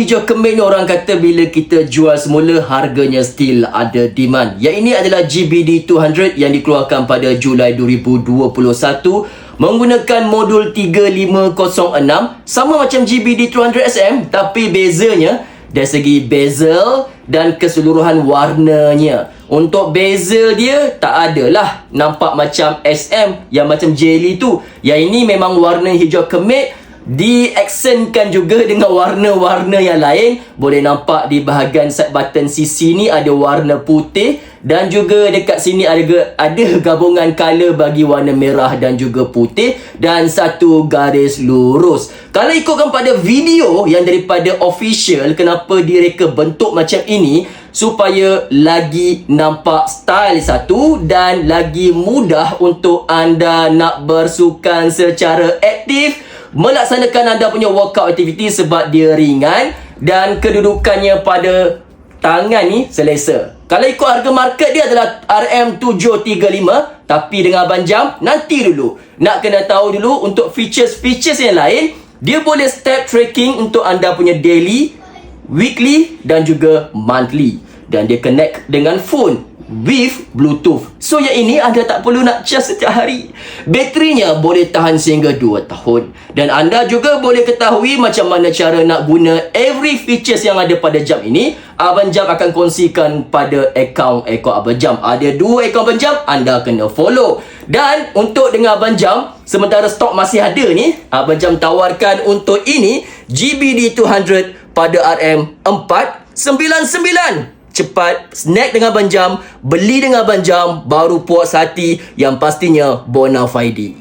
Hijau kemih ni orang kata bila kita jual semula harganya still ada demand. Yang ini adalah GBD 200 yang dikeluarkan pada Julai 2021 menggunakan modul 3506 sama macam GBD 200SM tapi bezanya dari segi bezel dan keseluruhan warnanya. Untuk bezel dia tak adalah nampak macam SM yang macam jelly tu. Yang ini memang warna hijau kemih diaksenkan juga dengan warna-warna yang lain. Boleh nampak di bahagian side button sisi ni ada warna putih. Dan juga dekat sini ada ada gabungan color bagi warna merah dan juga putih. Dan satu garis lurus. Kalau ikutkan pada video yang daripada official kenapa direka bentuk macam ini? Supaya lagi nampak style satu dan lagi mudah untuk anda nak bersukan secara aktif melaksanakan anda punya workout activity sebab dia ringan dan kedudukannya pada tangan ni selesa. Kalau ikut harga market dia adalah RM735 tapi dengan abang jam nanti dulu. Nak kena tahu dulu untuk features-features yang lain dia boleh step tracking untuk anda punya daily, weekly dan juga monthly dan dia connect dengan phone with bluetooth. So yang ini anda tak perlu nak charge setiap hari. Baterinya boleh tahan sehingga 2 tahun. Dan anda juga boleh ketahui macam mana cara nak guna every features yang ada pada jam ini. Abang Jam akan kongsikan pada akaun ekor Abang Jam. Ada dua akaun Abang Jam anda kena follow. Dan untuk dengan Abang Jam sementara stok masih ada ni Abang Jam tawarkan untuk ini GBD 200 pada RM 499 cepat snack dengan Abang Jam, beli dengan Abang Jam, baru puas hati yang pastinya bona fide.